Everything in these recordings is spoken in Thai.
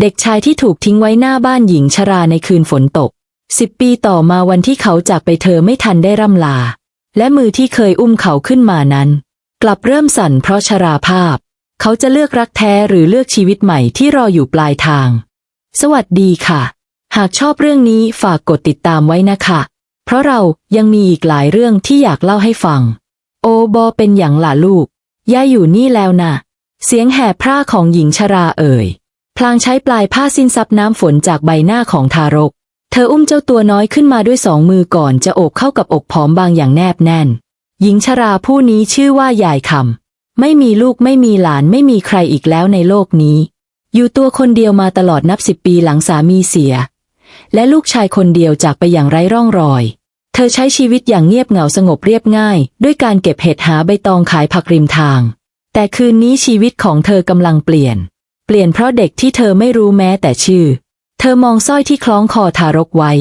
เด็กชายที่ถูกทิ้งไว้หน้าบ้านหญิงชราในคืนฝนตกสิบปีต่อมาวันที่เขาจากไปเธอไม่ทันได้ร่ำลา และมือที่เคยอุ้มเขาขึ้นมานั้น กลับเริ่มสั่นเพราะชราภาพ เขาจะเลือกรักแท้หรือเลือกชีวิตใหม่ที่รออยู่ปลายทาง สวัสดีค่ะ หากชอบเรื่องนี้ฝากกดติดตามไว้นะคะ เพราะเรายังมีอีกหลายเรื่องที่อยากเล่าให้ฟัง โอบอเป็นอย่างหล่ะลูกย่าอยู่นี่แล้วนะเสียงแหบพร่าของหญิงชราเอ่ย พลางใช้ปลายผ้าสิ้นซับน้ำฝนจากใบหน้าของทารก เธออุ้มเจ้าตัวน้อยขึ้นมาด้วยสองมือก่อนจะโอบเข้ากับอกผอมบางอย่างแนบแน่น หญิงชราผู้นี้ชื่อว่ายายคำไม่มีลูกไม่มีหลานไม่มีใครอีกแล้วในโลกนี้ อยู่ตัวคนเดียวมาตลอดนับสิบปีหลังสามีเสีย และลูกชายคนเดียวจากไปอย่างไร้ร่องรอย เธอใช้ชีวิตอย่างเงียบเหงาสงบเรียบง่าย ด้วยการเก็บเห็ดหาใบตองขายผักริมทาง แต่คืนนี้ชีวิตของเธอกำลังเปลี่ยน เปลี่ยนเพราะเด็กที่เธอไม่รู้แม้แต่ชื่อ เธอมองสร้อยที่คล้องคอทารกไว้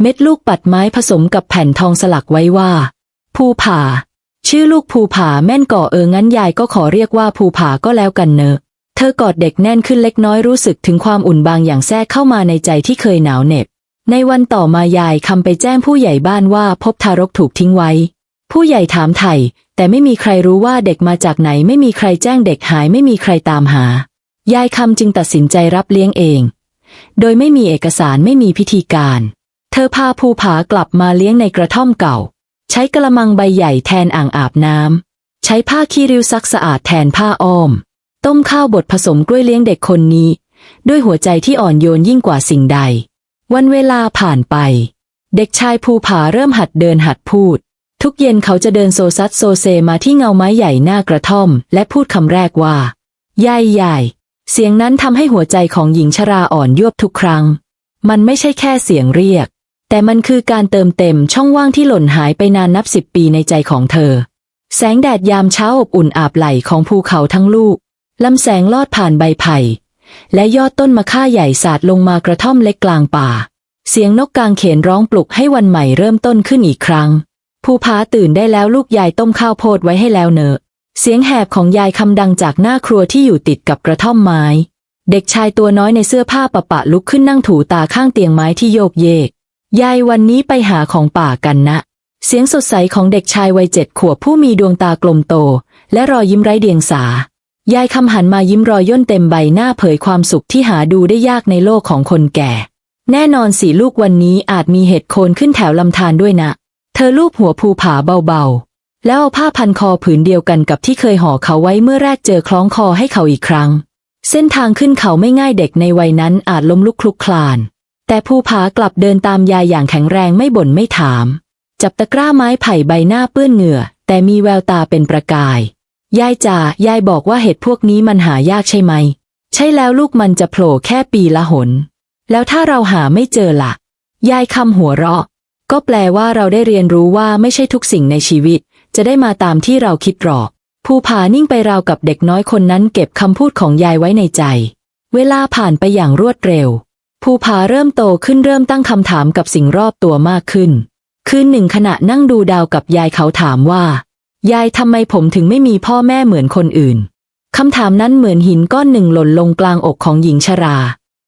เม็ดลูกปัดไม้ผสมกับแผ่นทองสลักไว้ว่า ภูผา ชื่อลูกภูผาแม่นก่อเอองั้นยายก็ขอเรียกว่าภูผาก็แล้วกันเนอะ เธอกอดเด็กแน่นขึ้นเล็กน้อยรู้สึกถึงความอุ่นบางอย่างแทรกเข้ามาในใจที่เคยหนาวเหน็บ ในวันต่อมายายคำไปแจ้งผู้ใหญ่บ้านว่าพบทารกถูกทิ้งไว้ ผู้ใหญ่ถามไถ่แต่ไม่มีใครรู้ว่าเด็กมาจากไหนไม่มีใครแจ้งเด็กหายไม่มีใครตามหา ยายคำจึงตัดสินใจรับเลี้ยงเอง โดยไม่มีเอกสารไม่มีพิธีการ เธอพาภูผากลับมาเลี้ยงในกระท่อมเก่า ใช้กระมังใบใหญ่แทนอ่างอาบน้ำ ใช้ผ้าขี้ริ้วซักสะอาดแทนผ้าอ้อม ต้มข้าวบดผสมกล้วยเลี้ยงเด็กคนนี้ ด้วยหัวใจที่อ่อนโยนยิ่งกว่าสิ่งใด วันเวลาผ่านไป เด็กชายภูผาเริ่มหัดเดินหัดพูด ทุกเย็นเขาจะเดินโซซัดโซเซมาที่เงาไม้ใหญ่หน้ากระท่อม และพูดคำแรกว่ายายยาย เสียงนั้นทำให้หัวใจของหญิงชราอ่อนยวบทุกครั้ง มันไม่ใช่แค่เสียงเรียก แต่มันคือการเติมเต็มช่องว่างที่หล่นหายไปนานนับสิบปีในใจของเธอ แสงแดดยามเช้าอบอุ่นอาบไหลของภูเขาทั้งลูกลำแสงลอดผ่านใบไผ่ และยอดต้นมะค่าใหญ่สาดลงมากระท่อมเล็กกลางป่า เสียงนกกางเขนร้องปลุกให้วันใหม่เริ่มต้นขึ้นอีกครั้ง ภูผาตื่นได้แล้วลูกยายต้มข้าวโพดไว้ให้แล้วเนอะ เสียงแหบของยายคำดังจากหน้าครัวที่อยู่ติดกับกระท่อมไม้ เด็กชายตัวน้อยในเสื้อผ้าปะปะลุกขึ้นนั่งถูตาข้างเตียงไม้ที่โยกเยก ยายวันนี้ไปหาของป่ากันนะ เสียงสดใสของเด็กชายวัยเจ็ดขวบผู้มีดวงตากลมโต และรอยยิ้มไร้เดียงสา ยายคำหันมายิ้มรอยย่นเต็มใบหน้าเผยความสุขที่หาดูได้ยากในโลกของคนแก่ แน่นอนสิลูกวันนี้อาจมีเห็ดโคนขึ้นแถวลำธารด้วยนะ เธอลูบหัวภูผาเบาๆ แล้วเอาผ้าพันคอผืนเดียวกันกับที่เคยห่อเขาไว้เมื่อแรกเจอคล้องคอให้เขาอีกครั้ง เส้นทางขึ้นเขาไม่ง่ายเด็กในวัยนั้นอาจล้มลุกคลุกคลาน แต่ภูผากลับเดินตามยายอย่างแข็งแรงไม่บ่นไม่ถาม จับตะกร้าไม้ไผ่ใบหน้าเปื้อนเหงื่อ แต่มีแววตาเป็นประกาย ยายจ่ายายบอกว่าเห็ดพวกนี้มันหายากใช่ไหม ใช่แล้วลูกมันจะโผล่แค่ปีละหน แล้วถ้าเราหาไม่เจอล่ะ ยายคำหัวเราะ ก็แปลว่าเราได้เรียนรู้ว่าไม่ใช่ทุกสิ่งในชีวิต จะได้มาตามที่เราคิดหรอก ภูผานิ่งไปราวกับเด็กน้อยคนนั้นเก็บคำพูดของยายไว้ในใจ เวลาผ่านไปอย่างรวดเร็ว ภูผาเริ่มโตขึ้นเริ่มตั้งคำถามกับสิ่งรอบตัวมากขึ้น คืนหนึ่งขณะนั่งดูดาวกับยายเขาถามว่า ยายทำไมผมถึงไม่มีพ่อแม่เหมือนคนอื่นคำถามนั้นเหมือนหินก้อนหนึ่งหล่นลงกลางอกของหญิงชรา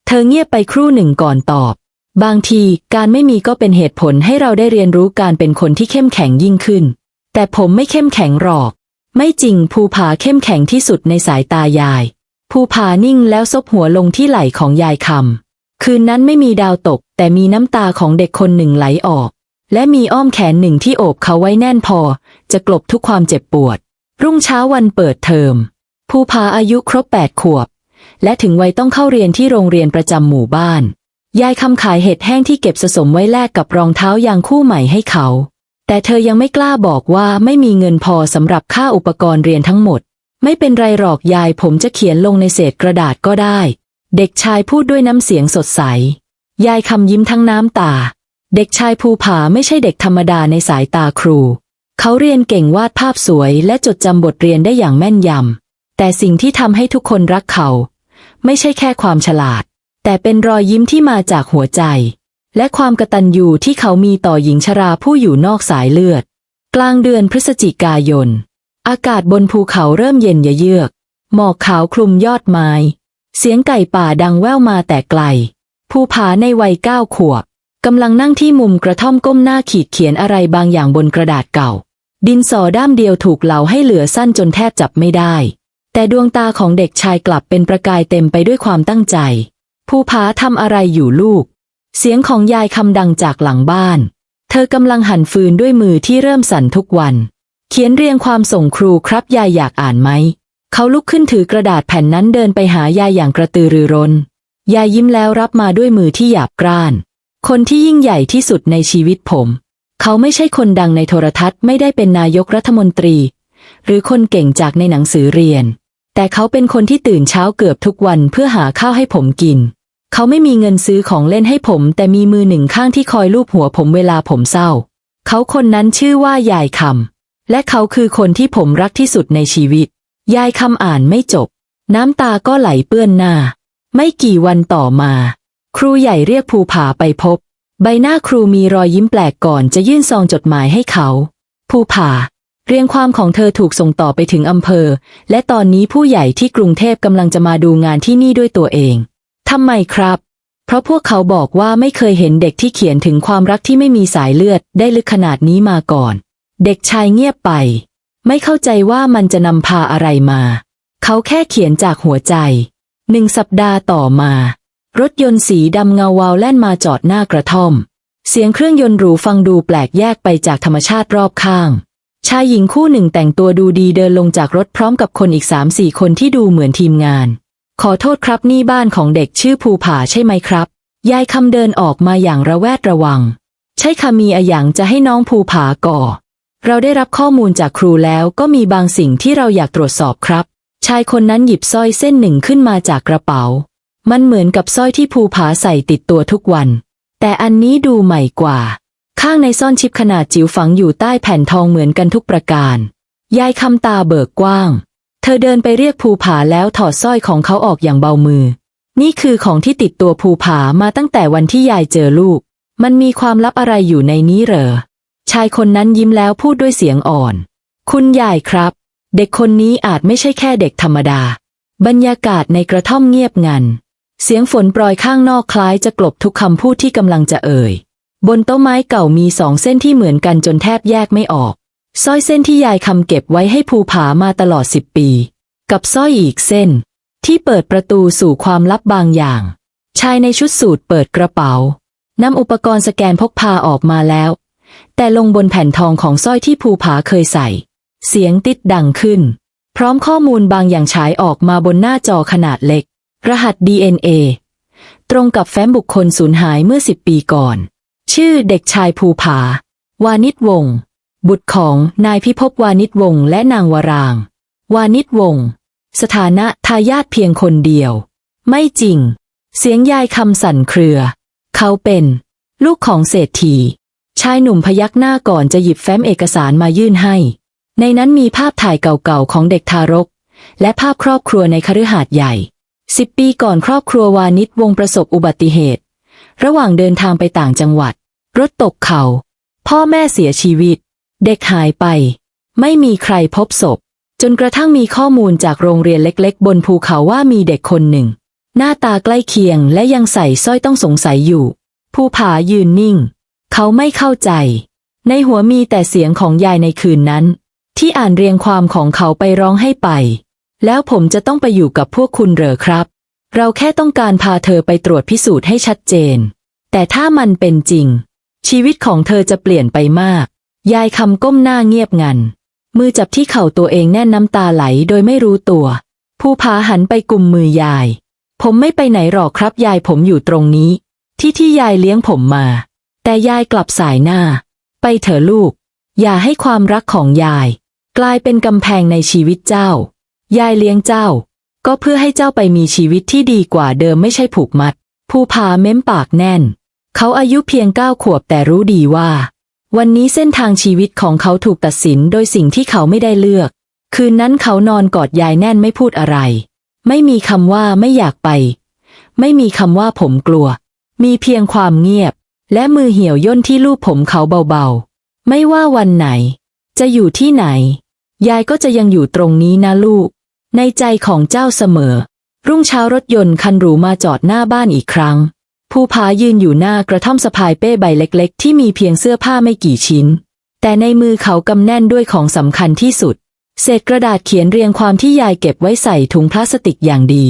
เธอเงียบไปครู่หนึ่งก่อนตอบ บางทีการไม่มีก็เป็นเหตุผลให้เราได้เรียนรู้การเป็นคนที่เข้มแข็งยิ่งขึ้น แต่ผมไม่เข้มแข็งหรอก ไม่จริงภูผาเข้มแข็งที่สุดในสายตายาย ภูผานิ่งแล้วซบหัวลงที่ไหล่ของยายคำ คืนนั้นไม่มีดาวตก แต่มีน้ำตาของเด็กคนหนึ่งไหลออก และมีอ้อมแขนหนึ่งที่โอบเขาไว้แน่นพอ จะกลบทุกความเจ็บปวด รุ่งเช้าวันเปิดเทอม ภูผาอายุครบแปดขวบ และถึงวัยต้องเข้าเรียนที่โรงเรียนประจำหมู่บ้าน ยายคำขายเห็ดแห้งที่เก็บสะสมไว้แลกกับรองเท้ายางคู่ใหม่ให้เขา แต่เธอยังไม่กล้าบอกว่าไม่มีเงินพอสำหรับค่าอุปกรณ์เรียนทั้งหมด ไม่เป็นไรหรอกยายผมจะเขียนลงในเศษกระดาษก็ได้ เด็กชายพูดด้วยน้ำเสียงสดใส ยายคำยิ้มทั้งน้ำตา เด็กชายภูผาไม่ใช่เด็กธรรมดาในสายตาครู เขาเรียนเก่งวาดภาพสวยและจดจำบทเรียนได้อย่างแม่นยำแต่สิ่งที่ทำให้ทุกคนรักเขา ไม่ใช่แค่ความฉลาด แต่เป็นรอยยิ้มที่มาจากหัวใจ และความกตัญญูที่เขามีต่อหญิงชราผู้อยู่นอกสายเลือด กลางเดือนพฤศจิกายน อากาศบนภูเขาเริ่มเย็นเยือก หมอกขาวคลุมยอดไม้ เสียงไก่ป่าดังแว่วมาแต่ไกล ภูผาในวัยเก้าขวบกำลังนั่งที่มุมกระท่อมก้มหน้าขีดเขียนอะไรบางอย่างบนกระดาษเก่า ดินสอด้ามเดียวถูกเหลาให้เหลือสั้นจนแทบจับไม่ได้ แต่ดวงตาของเด็กชายกลับเป็นประกายเต็มไปด้วยความตั้งใจ ภูผาทำอะไรอยู่ลูก เสียงของยายคำดังจากหลังบ้าน เธอกำลังหั่นฟืนด้วยมือที่เริ่มสั่นทุกวัน เขียนเรียงความส่งครูครับยายอยากอ่านไหม เขาลุกขึ้นถือกระดาษแผ่นนั้นเดินไปหายายอย่างกระตือรือร้น ยายยิ้มแล้วรับมาด้วยมือที่หยาบกร้าน คนที่ยิ่งใหญ่ที่สุดในชีวิตผม เขาไม่ใช่คนดังในโทรทัศน์ไม่ได้เป็นนายกรัฐมนตรี หรือคนเก่งจากในหนังสือเรียน แต่เขาเป็นคนที่ตื่นเช้าเกือบทุกวันเพื่อหาข้าวให้ผมกิน เขาไม่มีเงินซื้อของเล่นให้ผม แต่มีมือหนึ่งข้างที่คอยลูบหัวผมเวลาผมเศร้า เขาคนนั้นชื่อว่ายายคำและเขาคือคนที่ผมรักที่สุดในชีวิต ยายคำอ่านไม่จบ น้ำตาก็ไหลเปื้อนหน้า ไม่กี่วันต่อมา ครูใหญ่เรียกภูผาไปพบ ใบหน้าครูมีรอยยิ้มแปลกก่อนจะยื่นซองจดหมายให้เขา ภูผาเรียงความของเธอถูกส่งต่อไปถึงอำเภอ และตอนนี้ผู้ใหญ่ที่กรุงเทพกำลังจะมาดูงานที่นี่ด้วยตัวเอง ทำไมครับ เพราะพวกเขาบอกว่าไม่เคยเห็นเด็กที่เขียนถึงความรักที่ไม่มีสายเลือดได้ลึกขนาดนี้มาก่อน เด็กชายเงียบไป ไม่เข้าใจว่ามันจะนำพาอะไรมา เขาแค่เขียนจากหัวใจ หนึ่งสัปดาห์ต่อมา รถยนต์สีดำเงาวาวแล่นมาจอดหน้ากระท่อม เสียงเครื่องยนต์หรูฟังดูแปลกแยกไปจากธรรมชาติรอบข้างชายหญิงคู่หนึ่งแต่งตัวดูดีเดินลงจากรถพร้อมกับคนอีกสามสี่คนที่ดูเหมือนทีมงาน ขอโทษครับนี่บ้านของเด็กชื่อภูผาใช่ไหมครับ ยายคำเดินออกมาอย่างระแวดระวัง ใช่ค่ะมีอะหยังจะให้น้องภูผาก่อ เราได้รับข้อมูลจากครูแล้วก็มีบางสิ่งที่เราอยากตรวจสอบครับ ชายคนนั้นหยิบสร้อยเส้นหนึ่งขึ้นมาจากกระเป๋า มันเหมือนกับสร้อยที่ภูผาใส่ติดตัวทุกวัน แต่อันนี้ดูใหม่กว่า ข้างในซ่อนชิปขนาดจิ๋วฝังอยู่ใต้แผ่นทองเหมือนกันทุกประการ ยายคำตาเบิกกว้าง เธอเดินไปเรียกภูผาแล้วถอดสร้อยของเขาออกอย่างเบามือ นี่คือของที่ติดตัวภูผามาตั้งแต่วันที่ยายเจอลูก มันมีความลับอะไรอยู่ในนี้เหรอ ชายคนนั้นยิ้มแล้วพูดด้วยเสียงอ่อน คุณยายครับ เด็กคนนี้อาจไม่ใช่แค่เด็กธรรมดา บรรยากาศในกระท่อมเงียบงัน เสียงฝนโปรยข้างนอกคล้ายจะกลบทุกคำพูดที่กำลังจะเอ่ย บนโต๊ะไม้เก่ามีสองเส้นที่เหมือนกันจนแทบแยกไม่ออก สร้อยเส้นที่ยายคำเก็บไว้ให้ภูผามาตลอดสิบปี กับสร้อยอีกเส้น ที่เปิดประตูสู่ความลับบางอย่าง ชายในชุดสูทเปิดกระเป๋านำอุปกรณ์สแกนพกพาออกมาแล้ว แต่ลงบนแผ่นทองของสร้อยที่ภูผาเคยใส่ เสียงติดดังขึ้น พร้อมข้อมูลบางอย่างฉายออกมาบนหน้าจอขนาดเล็ก รหัส DNA ตรงกับแฟ้มบุคคลสูญหายเมื่อสิบปีก่อน ชื่อเด็กชายภูผา วานิชวงศ์ บุตรของนายพิภพวานิชวงศ์และนางวราง วานิชวงศ์สถานะทายาทเพียงคนเดียว ไม่จริง เสียงยายคำสั่นเครือ เขาเป็น ลูกของเศรษฐี ชายหนุ่มพยักหน้าก่อนจะหยิบแฟ้มเอกสารมายื่นให้ ในนั้นมีภาพถ่ายเก่าๆของเด็กทารก และภาพครอบครัวในคฤหาสน์ใหญ่สิบปีก่อนครอบครัววานิชวงศ์ประสบอุบัติเหตุ ระหว่างเดินทางไปต่างจังหวัด รถตกเขา พ่อแม่เสียชีวิต เด็กหายไป ไม่มีใครพบศพ จนกระทั่งมีข้อมูลจากโรงเรียนเล็ก ๆ บนภูเขาว่ามีเด็กคนหนึ่ง หน้าตาใกล้เคียงและยังใส่สร้อยต้องสงสัยอยู่ ภูผายืนนิ่ง เขาไม่เข้าใจ ในหัวมีแต่เสียงของยายในคืนนั้น ที่อ่านเรียงความของเขาไปร้องให้ไป แล้วผมจะต้องไปอยู่กับพวกคุณเหรอครับ เราแค่ต้องการพาเธอไปตรวจพิสูจน์ให้ชัดเจน แต่ถ้ามันเป็นจริง ชีวิตของเธอจะเปลี่ยนไปมาก ยายคำก้มหน้าเงียบงัน มือจับที่เข่าตัวเองแน่นน้ำตาไหลโดยไม่รู้ตัว ผู้พาหันไปกุมมือยาย ผมไม่ไปไหนหรอกครับยายผมอยู่ตรงนี้ ที่ที่ยายเลี้ยงผมมา แต่ยายกลับสายหน้า ไปเถอะลูก อย่าให้ความรักของยาย กลายเป็นกำแพงในชีวิตเจ้า ยายเลี้ยงเจ้า ก็เพื่อให้เจ้าไปมีชีวิตที่ดีกว่าเดิมไม่ใช่ผูกมัด ผู้พาเม้มปากแน่น เขาอายุเพียงเก้าขวบแต่รู้ดีว่า วันนี้เส้นทางชีวิตของเขาถูกตัดสินโดยสิ่งที่เขาไม่ได้เลือก คืนนั้นเขานอนกอดยายแน่นไม่พูดอะไร ไม่มีคำว่าไม่อยากไป ไม่มีคำว่าผมกลัว มีเพียงความเงียบ และมือเหี่ยวย่นที่ลูบผมเขาเบาๆ ไม่ว่าวันไหน จะอยู่ที่ไหน ยายก็จะยังอยู่ตรงนี้นะลูก ในใจของเจ้าเสมอ รุ่งเช้ารถยนต์คันหรูมาจอดหน้าบ้านอีกครั้ง ภูผายืนอยู่หน้ากระท่อมสะพายเป้ใบเล็กๆ ที่มีเพียงเสื้อผ้าไม่กี่ชิ้น แต่ในมือเขากำแน่นด้วยของสำคัญที่สุด เศษกระดาษเขียนเรียงความที่ยายเก็บไว้ใส่ถุงพลาสติกอย่างดี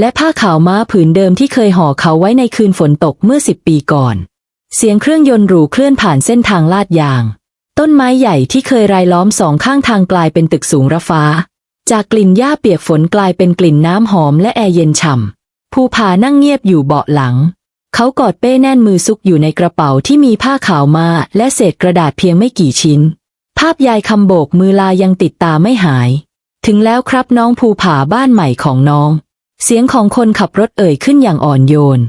และผ้าขาวม้าผืนเดิมที่เคยห่อเขาไว้ในคืนฝนตกเมื่อสิบปีก่อน เสียงเครื่องยนต์หรูเคลื่อนผ่านเส้นทางลาดยาง ต้นไม้ใหญ่ที่เคยรายล้อมสองข้างทางกลายเป็นตึกสูงระฟ้า จากกลิ่นหญ้าเปียกฝนกลายเป็นกลิ่นน้ำหอมและแอร์เย็นฉ่ำภูผานั่งเงียบอยู่เบาะหลัง เขากอดเป้แน่นมือซุกอยู่ในกระเป๋าที่มีผ้าขาวมาและเศษกระดาษเพียงไม่กี่ชิ้น ภาพยายคำโบกมือลายังติดตาไม่หาย ถึงแล้วครับน้องภูผาบ้านใหม่ของน้อง เสียงของคนขับรถเอ่ยขึ้นอย่างอ่อนโยน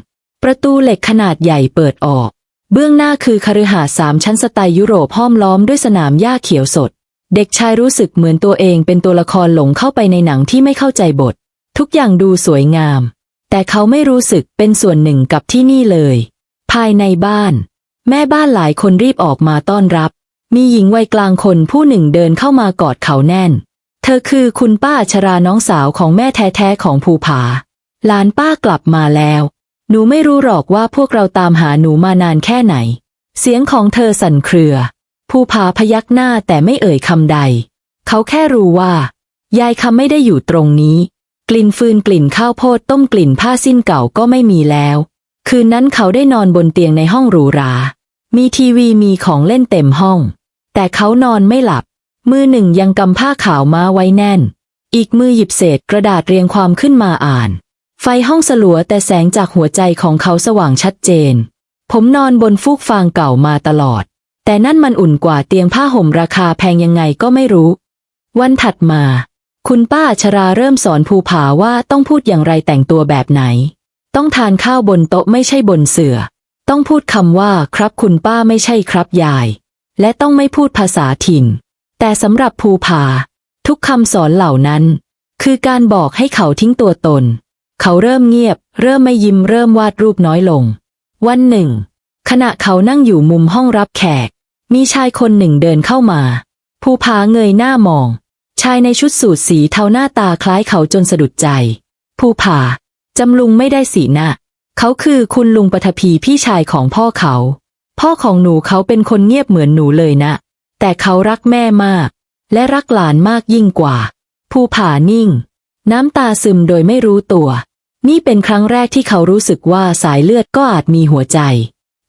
ประตูเหล็กขนาดใหญ่เปิดออก เบื้องหน้าคือคฤหาสน์สามชั้นสไตล์ยุโรปห้อมล้อมด้วยสนามหญ้าเขียวสด เด็กชายรู้สึกเหมือนตัวเองเป็นตัวละครหลงเข้าไปในหนังที่ไม่เข้าใจบท ทุกอย่างดูสวยงาม แต่เขาไม่รู้สึกเป็นส่วนหนึ่งกับที่นี่เลย ภายในบ้าน แม่บ้านหลายคนรีบออกมาต้อนรับ มีหญิงวัยกลางคนผู้หนึ่งเดินเข้ามากอดเขาแน่น เธอคือคุณป้าชราน้องสาวของแม่แท้ๆของภูผา หลานป้ากลับมาแล้ว หนูไม่รู้หรอกว่าพวกเราตามหาหนูมานานแค่ไหน เสียงของเธอสั่นเครือ ภูผาพยักหน้าแต่ไม่เอ่ยคำใด เขาแค่รู้ว่า ยายคำไม่ได้อยู่ตรงนี้ กลิ่นฟืนกลิ่นข้าวโพดต้มกลิ่นผ้าสิ้นเก่าก็ไม่มีแล้ว คืนนั้นเขาได้นอนบนเตียงในห้องหรูหรา มีทีวีมีของเล่นเต็มห้อง แต่เขานอนไม่หลับ มือหนึ่งยังกำผ้าขาวม้าไว้แน่น อีกมือหยิบเศษกระดาษเรียงความขึ้นมาอ่าน ไฟห้องสลัวแต่แสงจากหัวใจของเขาสว่างชัดเจน ผมนอนบนฟูกฟางเก่ามาตลอด แต่นั่นมันอุ่นกว่าเตียงผ้าห่มราคาแพงยังไงก็ไม่รู้ วันถัดมา คุณป้าชราเริ่มสอนภูผาว่าต้องพูดอย่างไรแต่งตัวแบบไหน ต้องทานข้าวบนโต๊ะไม่ใช่บนเสือ่อ ต้องพูดคำว่าครับคุณป้าไม่ใช่ครับยาย และต้องไม่พูดภาษาถิ่น แต่สำหรับภูผา ทุกคำสอนเหล่านั้น คือการบอกให้เขาทิ้งตัวตน เขาเริ่มเงียบ เริ่มไม่ยิ้มเริ่มวาดรูปน้อยลง วันหนึ่ง ขณะเขานั่งอยู่มุมห้องรับแขก มีชายคนหนึ่งเดินเข้ามา ภูผาเงยหน้ามอง ชายในชุดสูทสีเทาหน้าตาคล้ายเขาจนสะดุดใจ ภูผาจำลุงไม่ได้สีหน้าเขาคือคุณลุงปฐพีพี่ชายของพ่อเขา พ่อของหนูเขาเป็นคนเงียบเหมือนหนูเลยนะ แต่เขารักแม่มาก และรักหลานมากยิ่งกว่า ภูผานิ่ง น้ำตาซึมโดยไม่รู้ตัว นี่เป็นครั้งแรกที่เขารู้สึกว่าสายเลือดก็อาจมีหัวใจ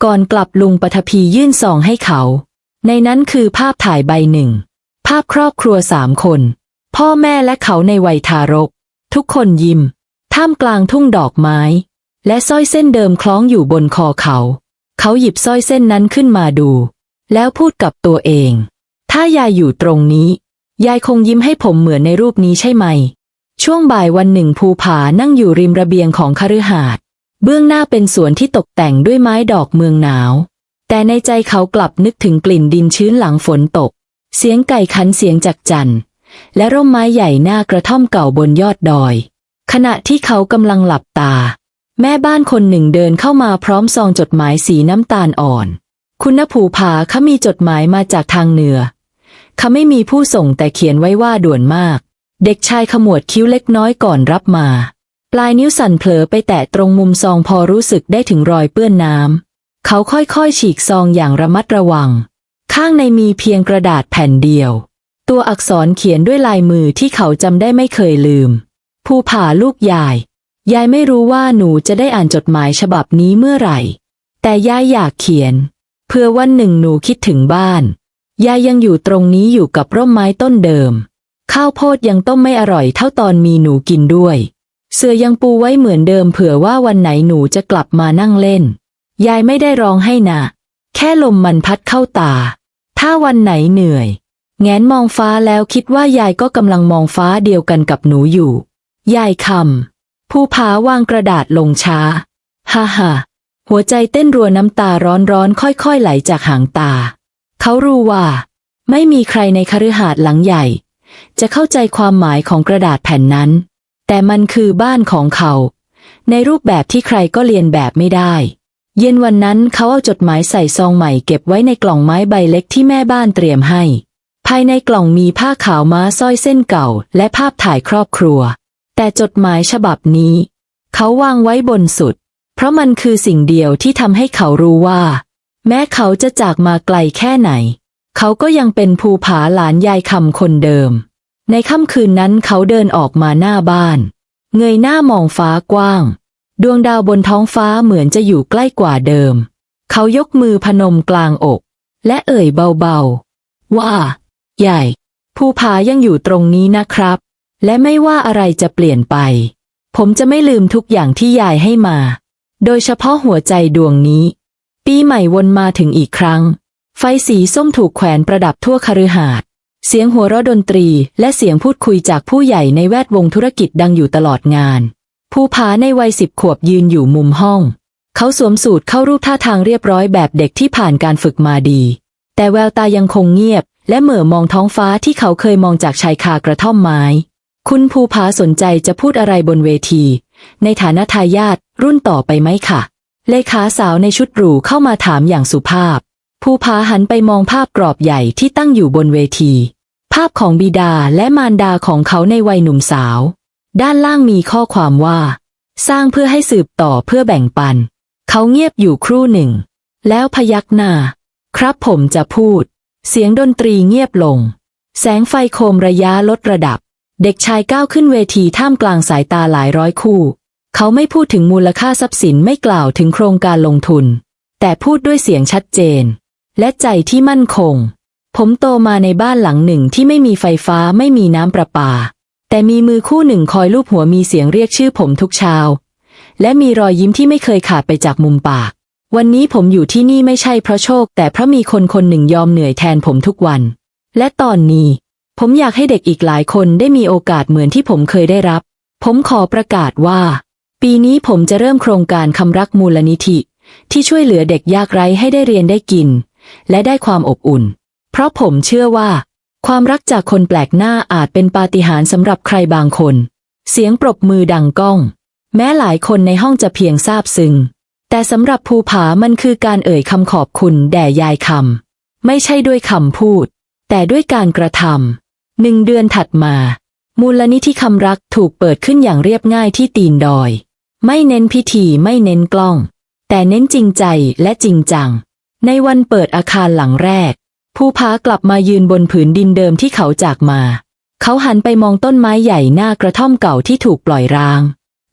ก่อนกลับลุงปฐพียื่นซองให้เขา ในนั้นคือภาพถ่ายใบหนึ่งาพครอบครัวสามคน พ่อแม่และเขาในวัยทารก ทุกคนยิ้ม ท่ามกลางทุ่งดอกไม้ และสร้อยเส้นเดิมคล้องอยู่บนคอเขา เขาหยิบสร้อยเส้นนั้นขึ้นมาดู แล้วพูดกับตัวเอง ถ้ายายอยู่ตรงนี้ ยายคงยิ้มให้ผมเหมือนในรูปนี้ใช่ไหม ช่วงบ่ายวันหนึ่งภูผานั่งอยู่ริมระเบียงของคฤหาสน์เบื้องหน้าเป็นสวนที่ตกแต่งด้วยไม้ดอกเมืองหนาว แต่ในใจเขากลับนึกถึงกลิ่นดินชื้นหลังฝนตก เสียงไก่ขันเสียงจักจันและร่มไม้ใหญ่หน้ากระท่อมเก่าบนยอดดอย ขณะที่เขากำลังหลับตา แม่บ้านคนหนึ่งเดินเข้ามาพร้อมซองจดหมายสีน้ำตาลอ่อน คุณภูผาเขามีจดหมายมาจากทางเหนือเขาไม่มีผู้ส่งแต่เขียนไว้ว่าด่วนมาก เด็กชายขมวดคิ้วเล็กน้อยก่อนรับมา ปลายนิ้วสั่นเผลอไปแตะตรงมุมซองพอรู้สึกได้ถึงรอยเปื้อนน้ำเขาค่อยๆ ฉีกซองอย่างระมัดระวัง ข้างในมีเพียงกระดาษแผ่นเดียว ตัวอักษรเขียนด้วยลายมือที่เขาจำได้ไม่เคยลืมภูผาลูกยาย ยายไม่รู้ว่าหนูจะได้อ่านจดหมายฉบับนี้เมื่อไหร่ แต่ยายอยากเขียน เพื่อวันหนึ่งหนูคิดถึงบ้าน ยายยังอยู่ตรงนี้อยู่กับร่มไม้ต้นเดิม ข้าวโพดยังต้มไม่อร่อยเท่าตอนมีหนูกินด้วย เสือยังปูไว้เหมือนเดิมเผื่อว่าวันไหนหนูจะกลับมานั่งเล่น ยายไม่ได้ร้องให้นะ แค่ลมมันพัดเข้าตา ถ้าวันไหนเหนื่อย แงนมองฟ้าแล้วคิดว่ายายก็กำลังมองฟ้าเดียวกันกับหนูอยู่ ยายคำผู้ผาวางกระดาษลงช้า ฮ่าฮ่าหัวใจเต้นรัวน้ำตาร้อนร้อนๆค่อยๆไหลจากหางตา เขารู้ว่า ไม่มีใครในคฤหาสน์หลังใหญ่ จะเข้าใจความหมายของกระดาษแผ่นนั้น แต่มันคือบ้านของเขา ในรูปแบบที่ใครก็เรียนแบบไม่ได้ เย็นวันนั้นเขาเอาจดหมายใส่ซองใหม่เก็บไว้ในกล่องไม้ใบเล็กที่แม่บ้านเตรียมให้ ภายในกล่องมีผ้าขาวม้าสร้อยเส้นเก่า และภาพถ่ายครอบครัว แต่จดหมายฉบับนี้ เขาวางไว้บนสุด เพราะมันคือสิ่งเดียวที่ทำให้เขารู้ว่า แม้เขาจะจากมาไกลแค่ไหน เขาก็ยังเป็นภูผาหลานยายคำคนเดิม ในค่ำคืนนั้นเขาเดินออกมาหน้าบ้าน เงยหน้ามองฟ้ากว้าง ดวงดาวบนท้องฟ้าเหมือนจะอยู่ใกล้กว่าเดิม เขายกมือพนมกลางอก และเอ่ยเบาๆ ว่า ใหญ่ ภูผายังอยู่ตรงนี้นะครับ และไม่ว่าอะไรจะเปลี่ยนไป ผมจะไม่ลืมทุกอย่างที่ยายให้มา โดยเฉพาะหัวใจดวงนี้ ปีใหม่วนมาถึงอีกครั้ง ไฟสีส้มถูกแขวนประดับทั่วคฤหาสน์เสียงหัวเราะดนตรี และเสียงพูดคุยจากผู้ใหญ่ในแวดวงธุรกิจดังอยู่ตลอดงาน ภูผาในวัยสิบขวบยืนอยู่มุมห้อง เขาสวมสูทเข้ารูปท่าทางเรียบร้อยแบบเด็กที่ผ่านการฝึกมาดี แต่แววตายังคงเงียบ และเหม่อมองท้องฟ้าที่เขาเคยมองจากชายคากระท่อมไม้ คุณภูผาสนใจจะพูดอะไรบนเวที ในฐานะทายาทรุ่นต่อไปไหมค่ะ เลขาสาวในชุดหรูเข้ามาถามอย่างสุภาพ ภูผาหันไปมองภาพกรอบใหญ่ที่ตั้งอยู่บนเวที ภาพของบิดาและมารดาของเขาในวัยหนุ่มสาว ด้านล่างมีข้อความว่า สร้างเพื่อให้สืบต่อเพื่อแบ่งปัน เขาเงียบอยู่ครู่หนึ่ง แล้วพยักหน้า ครับผมจะพูด เสียงดนตรีเงียบลง แสงไฟโคมระยะลดระดับ เด็กชายก้าวขึ้นเวทีท่ามกลางสายตาหลายร้อยคู่ เขาไม่พูดถึงมูลค่าทรัพย์สินไม่กล่าวถึงโครงการลงทุน แต่พูดด้วยเสียงชัดเจน และใจที่มั่นคง ผมโตมาในบ้านหลังหนึ่งที่ไม่มีไฟฟ้าไม่มีน้ำประปา แต่มีมือคู่หนึ่งคอยลูบหัวมีเสียงเรียกชื่อผมทุกเช้า และมีรอยยิ้มที่ไม่เคยขาดไปจากมุมปาก วันนี้ผมอยู่ที่นี่ไม่ใช่เพราะโชค แต่เพราะมีคนคนหนึ่งยอมเหนื่อยแทนผมทุกวัน และตอนนี้ ผมอยากให้เด็กอีกหลายคนได้มีโอกาสเหมือนที่ผมเคยได้รับ ผมขอประกาศว่า ปีนี้ผมจะเริ่มโครงการคำรักมูลนิธิ ที่ช่วยเหลือเด็กยากไร้ให้ได้เรียนได้กิน และได้ความอบอุ่น เพราะผมเชื่อว่า ความรักจากคนแปลกหน้าอาจเป็นปาฏิหาริย์สำหรับใครบางคน เสียงปรบมือดังก้อง แม้หลายคนในห้องจะเพียงซาบซึ้งแต่สำหรับภูผามันคือการเอ่ยคำขอบคุณแด่ยายคำไม่ใช่ด้วยคำพูด แต่ด้วยการกระทำหนึ่งเดือนถัดมา มูลนิธิคำรักถูกเปิดขึ้นอย่างเรียบง่ายที่ตีนดอย ไม่เน้นพิธีไม่เน้นกล้อง แต่เน้นจริงใจและจริงจัง ในวันเปิดอาคารหลังแรก ภูผากลับมายืนบนผืนดินเดิมที่เขาจากมา เขาหันไปมองต้นไม้ใหญ่หน้ากระท่อมเก่าที่ถูกปล่อยร้าง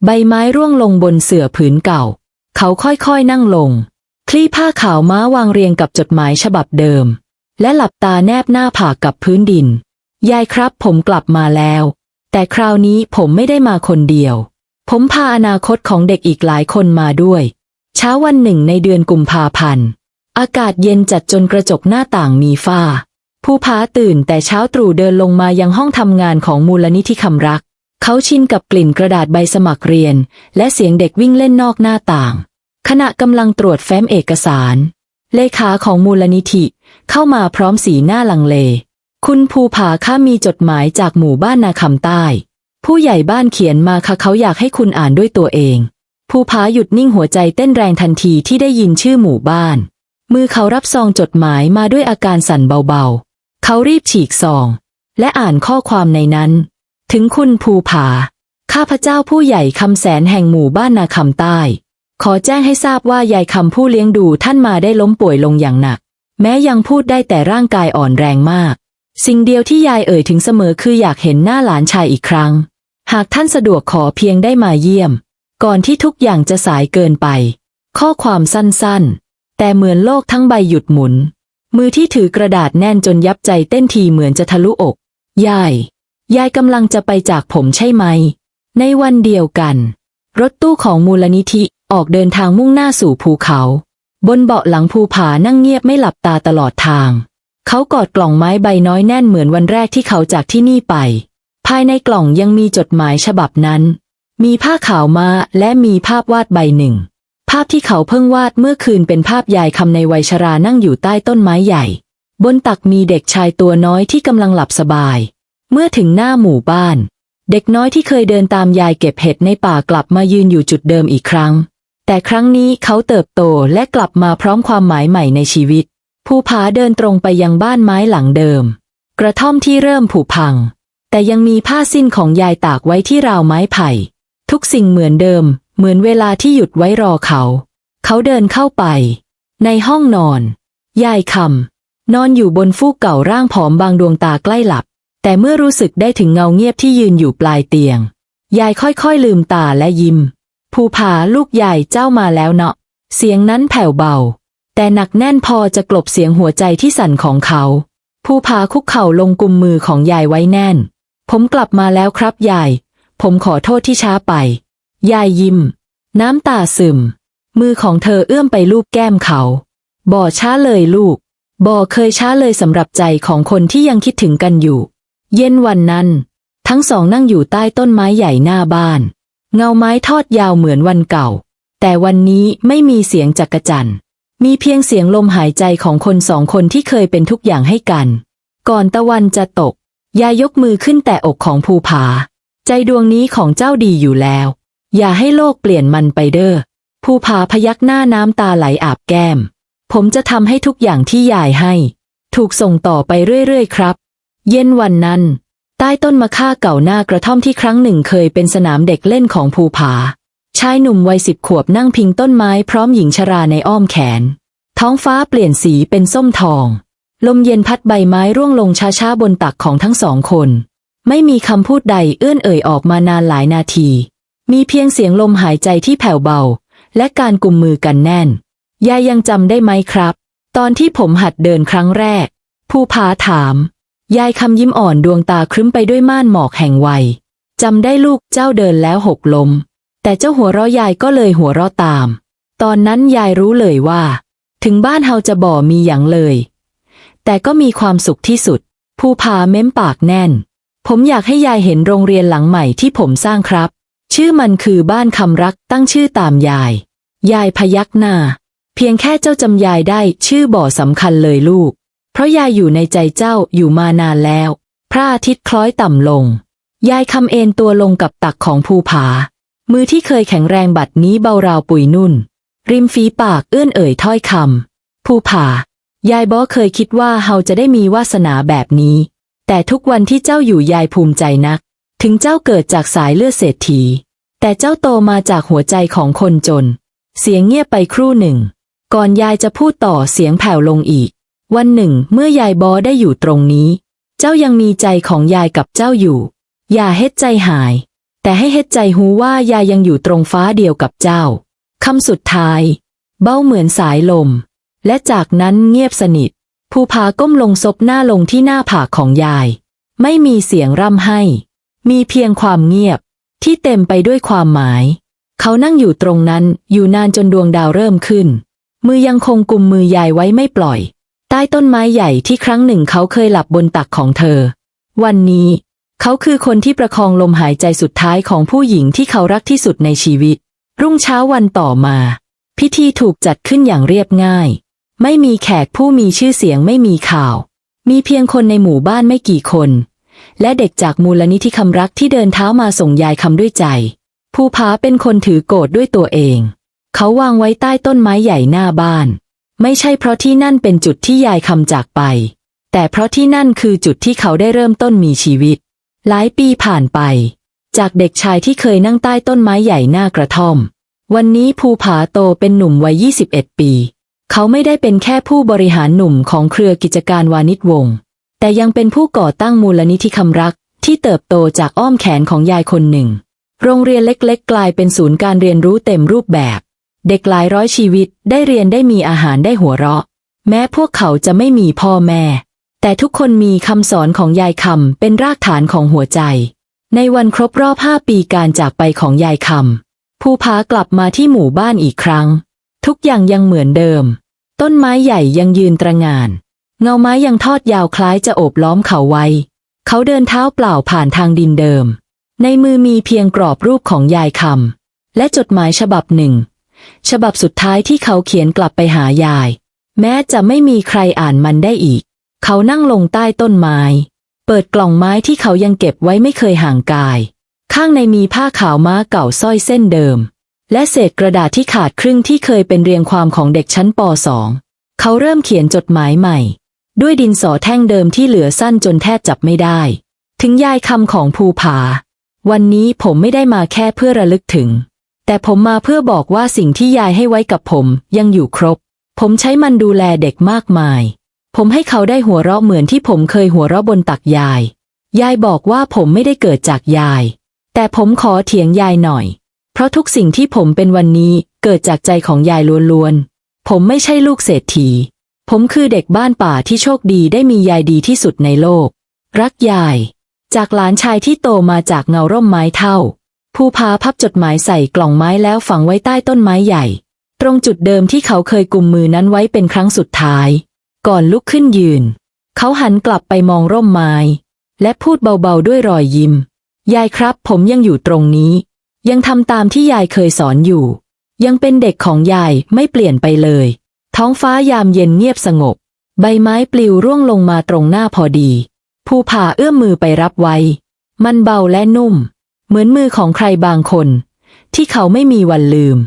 ใบไม้ร่วงลงบนเสื่อผืนเก่า เขาค่อยๆนั่งลง คลี่ผ้าขาวม้าวางเรียงกับจดหมายฉบับเดิม และหลับตาแนบหน้าผากกับพื้นดิน ยายครับผมกลับมาแล้ว แต่คราวนี้ผมไม่ได้มาคนเดียว ผมพาอนาคตของเด็กอีกหลายคนมาด้วย เช้าวันหนึ่งในเดือนกุมภาพันธ์ อากาศเย็นจัดจนกระจกหน้าต่างมีฝ้า ผู้พาตื่นแต่เช้าตรู่เดินลงมายังห้องทำงานของมูลนิธิคำรัก เขาชินกับกลิ่นกระดาษใบสมัครเรียน และเสียงเด็กวิ่งเล่นนอกหน้าต่าง ขณะกำลังตรวจแฟ้มเอกสาร เลขาของมูลนิธิเข้ามาพร้อมสีหน้าลังเล คุณภูผาข้ามีจดหมายจากหมู่บ้านนาคำใต้ ผู้ใหญ่บ้านเขียนมาค่ะเขาอยากให้คุณอ่านด้วยตัวเอง ภูผาหยุดนิ่งหัวใจเต้นแรงทันทีที่ได้ยินชื่อหมู่บ้าน มือเขารับซองจดหมายมาด้วยอาการสั่นเบาๆ เขารีบฉีกซอง และอ่านข้อความในนั้น ถึงคุณภูผา ข้าพเจ้าผู้ใหญ่คำแสนแห่งหมู่บ้านนาคำใต้ ขอแจ้งให้ทราบว่ายายคำผู้เลี้ยงดูท่านมาได้ล้มป่วยลงอย่างหนัก แม้ยังพูดได้แต่ร่างกายอ่อนแรงมาก สิ่งเดียวที่ยายเอ่ยถึงเสมอคืออยากเห็นหน้าหลานชายอีกครั้ง หากท่านสะดวกขอเพียงได้มาเยี่ยม ก่อนที่ทุกอย่างจะสายเกินไป ข้อความสั้นๆ แต่เหมือนโลกทั้งใบหยุดหมุน มือที่ถือกระดาษแน่นจนยับใจเต้นทีเหมือนจะทะลุอก ยาย ยายกำลังจะไปจากผมใช่ไหม ในวันเดียวกัน รถตู้ของมูลนิธิออกเดินทางมุ่งหน้าสู่ภูเขา บนเบาะหลังภูผานั่งเงียบไม่หลับตาตลอดทาง เขากอดกล่องไม้ใบน้อยแน่นเหมือนวันแรกที่เขาจากที่นี่ไป ภายในกล่องยังมีจดหมายฉบับนั้น มีผ้าขาวมาและมีภาพวาดใบหนึ่ง ภาพที่เขาเพิ่งวาดเมื่อคืนเป็นภาพยายคำในวัยชรานั่งอยู่ใต้ต้นไม้ใหญ่ บนตักมีเด็กชายตัวน้อยที่กำลังหลับสบาย เมื่อถึงหน้าหมู่บ้าน เด็กน้อยที่เคยเดินตามยายเก็บเห็ดในป่ากลับมายืนอยู่จุดเดิมอีกครั้ง แต่ครั้งนี้เขาเติบโตและกลับมาพร้อมความหมายใหม่ในชีวิต ภูผาเดินตรงไปยังบ้านไม้หลังเดิม กระท่อมที่เริ่มผุพัง แต่ยังมีผ้าสิ้นของยายตากไว้ที่ราวไม้ไผ่ ทุกสิ่งเหมือนเดิม เหมือนเวลาที่หยุดไว้รอเขา เขาเดินเข้าไป ในห้องนอน ยายคำนอนอยู่บนฟูกเก่าร่างผอมบางดวงตาใกล้หลับ แต่เมื่อรู้สึกได้ถึงเงาเงียบที่ยืนอยู่ปลายเตียง ยายค่อยๆลืมตาและยิ้ม ภูผาลูกใหญ่เจ้ามาแล้วเนาะ เสียงนั้นแผ่วเบา แต่หนักแน่นพอจะกลบเสียงหัวใจที่สั่นของเขา ภูผาคุกเข่าลงกุมมือของยายไว้แน่น ผมกลับมาแล้วครับยาย ผมขอโทษที่ช้าไป ยายยิ้ม น้ำตาซึม มือของเธอเอื้อมไปลูบแก้มเขา บ่ช้าเลยลูก บ่เคยช้าเลยสำหรับใจของคนที่ยังคิดถึงกันอยู่ เย็นวันนั้น ทั้งสองนั่งอยู่ใต้ต้นไม้ใหญ่หน้าบ้าน เงาไม้ทอดยาวเหมือนวันเก่า แต่วันนี้ไม่มีเสียงจักระจันมีเพียงเสียงลมหายใจของคนสองคนที่เคยเป็นทุกอย่างให้กัน ก่อนตะวันจะตก ยายยกมือขึ้นแต่อกของภูผา ใจดวงนี้ของเจ้าดีอยู่แล้ว อย่าให้โลกเปลี่ยนมันไปเด้อภูผาพยักหน้าน้ำตาไหลอาบแก้ม ผมจะทำให้ทุกอย่างที่ยายให้ ถูกส่งต่อไปเรื่อยๆครับ เย็นวันนั้น ใต้ต้นมะค่าเก่าหน้ากระท่อมที่ครั้งหนึ่งเคยเป็นสนามเด็กเล่นของภูผาชายหนุ่มวัยสิบขวบนั่งพิงต้นไม้พร้อมหญิงชราในอ้อมแขน ท้องฟ้าเปลี่ยนสีเป็นส้มทอง ลมเย็นพัดใบไม้ร่วงลงช้าๆบนตักของทั้งสองคน ไม่มีคำพูดใดเอื้อนเอ่ยออกมานานหลายนาที มีเพียงเสียงลมหายใจที่แผ่วเบา และการกุมมือกันแน่น ยายยังจำได้ไหมครับ ตอนที่ผมหัดเดินครั้งแรก ผู้พาถาม ยายคำยิ้มอ่อนดวงตาครึ้มไปด้วยม่านหมอกแห่งวัยจำได้ลูกเจ้าเดินแล้วหกลม แต่เจ้าหัวเราะยายก็เลยหัวเราะตาม ตอนนั้นยายรู้เลยว่า ถึงบ้านเฮาจะบ่มีอย่างเลย แต่ก็มีความสุขที่สุด ผู้พาเม้มปากแน่น ผมอยากให้ยายเห็นโรงเรียนหลังใหม่ที่ผมสร้างครับ ชื่อมันคือบ้านคำรักตั้งชื่อตามยาย ยายพยักหน้า เพียงแค่เจ้าจำยายได้ชื่อบ่อสำคัญเลยลูก เพราะยายอยู่ในใจเจ้าอยู่มานานแล้ว พระอาทิตย์คล้อยต่ำลง ยายคำเอนตัวลงกับตักของภูผา มือที่เคยแข็งแรงบัดนี้เบาราวปุยนุ่น ริมฝีปากเอื้อนเอ่ยถ้อยคำภูผายายบอเคยคิดว่าเฮาจะได้มีวาสนาแบบนี้ แต่ทุกวันที่เจ้าอยู่ยายภูมิใจนัก ถึงเจ้าเกิดจากสายเลือดเศรษฐี แต่เจ้าโตมาจากหัวใจของคนจน เสียงเงียบไปครู่หนึ่ง ก่อนยายจะพูดต่อเสียงแผ่วลงอีก วันหนึ่งเมื่อยายบอได้อยู่ตรงนี้ เจ้ายังมีใจของยายกับเจ้าอยู่ อย่าเฮ็ดใจหาย แต่ให้เฮ็ดใจหูว่ายายยังอยู่ตรงฟ้าเดียวกับเจ้าคำสุดท้าย เบ้าเหมือนสายลม และจากนั้นเงียบสนิท ภูผาก้มลงซบหน้าลงที่หน้าผากของยาย ไม่มีเสียงร่ำให้ มีเพียงความเงียบ ที่เต็มไปด้วยความหมาย เขานั่งอยู่ตรงนั้นอยู่นานจนดวงดาวเริ่มขึ้น มือยังคงกุมมือยายไว้ไม่ปล่อย ใต้ต้นไม้ใหญ่ที่ครั้งหนึ่งเขาเคยหลับบนตักของเธอ วันนี้ เขาคือคนที่ประคองลมหายใจสุดท้ายของผู้หญิงที่เขารักที่สุดในชีวิต รุ่งเช้าวันต่อมา พิธีถูกจัดขึ้นอย่างเรียบง่าย ไม่มีแขกผู้มีชื่อเสียงไม่มีข่าว มีเพียงคนในหมู่บ้านไม่กี่คน และเด็กจากมูลนิธิคำรักที่เดินเท้ามาส่งยายคำด้วยใจ ภูผาเป็นคนถือโกรธด้วยตัวเอง เขาวางไว้ใต้ต้นไม้ใหญ่หน้าบ้าน ไม่ใช่เพราะที่นั่นเป็นจุดที่ยายคำจากไป แต่เพราะที่นั่นคือจุดที่เขาได้เริ่มต้นมีชีวิต หลายปีผ่านไป จากเด็กชายที่เคยนั่งใต้ต้นไม้ใหญ่หน้ากระท่อม วันนี้ภูผาโตเป็นหนุ่มวัย 21 ปี เขาไม่ได้เป็นแค่ผู้บริหารหนุ่มของเครือกิจการวานิชวงศ์ แต่ยังเป็นผู้ก่อตั้งมูลนิธิคำรัก ที่เติบโตจากอ้อมแขนของยายคนหนึ่ง โรงเรียนเล็กๆ กลายเป็นศูนย์การเรียนรู้เต็มรูปแบบ เด็กหลายร้อยชีวิตได้เรียนได้มีอาหารได้หัวเราะ แม้พวกเขาจะไม่มีพ่อแม่ แต่ทุกคนมีคำสอนของยายคำเป็นรากฐานของหัวใจ ในวันครบรอบห้าปีการจากไปของยายคำภูผากลับมาที่หมู่บ้านอีกครั้ง ทุกอย่างยังเหมือนเดิม ต้นไม้ใหญ่ยังยืนตระงาน เงาไม้ยังทอดยาวคล้ายจะโอบล้อมเขาไว้ เขาเดินเท้าเปล่าผ่านทางดินเดิม ในมือมีเพียงกรอบรูปของยายคำและจดหมายฉบับหนึ่ง ฉบับสุดท้ายที่เขาเขียนกลับไปหายาย แม้จะไม่มีใครอ่านมันได้อีก เขานั่งลงใต้ต้นไม้ เปิดกล่องไม้ที่เขายังเก็บไว้ไม่เคยห่างกาย ข้างในมีผ้าขาวม้าเก่าสร้อยเส้นเดิม และเศษกระดาษที่ขาดครึ่งที่เคยเป็นเรียงความของเด็กชั้นป .2 เขาเริ่มเขียนจดหมายใหม่ ด้วยดินสอแท่งเดิมที่เหลือสั้นจนแทบจับไม่ได้ ถึงยายคำของภูผา วันนี้ผมไม่ได้มาแค่เพื่อระลึกถึง แต่ผมมาเพื่อบอกว่าสิ่งที่ยายให้ไว้กับผมยังอยู่ครบ ผมใช้มันดูแลเด็กมากมาย ผมให้เขาได้หัวเราะเหมือนที่ผมเคยหัวเราะบนตักยาย ยายบอกว่าผมไม่ได้เกิดจากยาย แต่ผมขอเถียงยายหน่อย เพราะทุกสิ่งที่ผมเป็นวันนี้เกิดจากใจของยายล้วนๆ ผมไม่ใช่ลูกเศรษฐี ผมคือเด็กบ้านป่าที่โชคดีได้มียายดีที่สุดในโลก รักยาย จากหลานชายที่โตมาจากเงาร่มไม้เท่า ผู้พาพับจดหมายใส่กล่องไม้แล้วฝังไว้ใต้ต้นไม้ใหญ่ ตรงจุดเดิมที่เขาเคยกุมมือนั้นไว้เป็นครั้งสุดท้าย ก่อนลุกขึ้นยืน เขาหันกลับไปมองร่มไม้ และพูดเบาๆด้วยรอยยิ้ม ยายครับ ผมยังอยู่ตรงนี้ ยังทำตามที่ยายเคยสอนอยู่ ยังเป็นเด็กของยายไม่เปลี่ยนไปเลย ท้องฟ้ายามเย็นเงียบสงบ ใบไม้ปลิวร่วงลงมาตรงหน้าพอดี ภูผาเอื้อมมือไปรับไว้ มันเบาและนุ่ม เหมือนมือของใครบางคน ที่เขาไม่มีวันลืม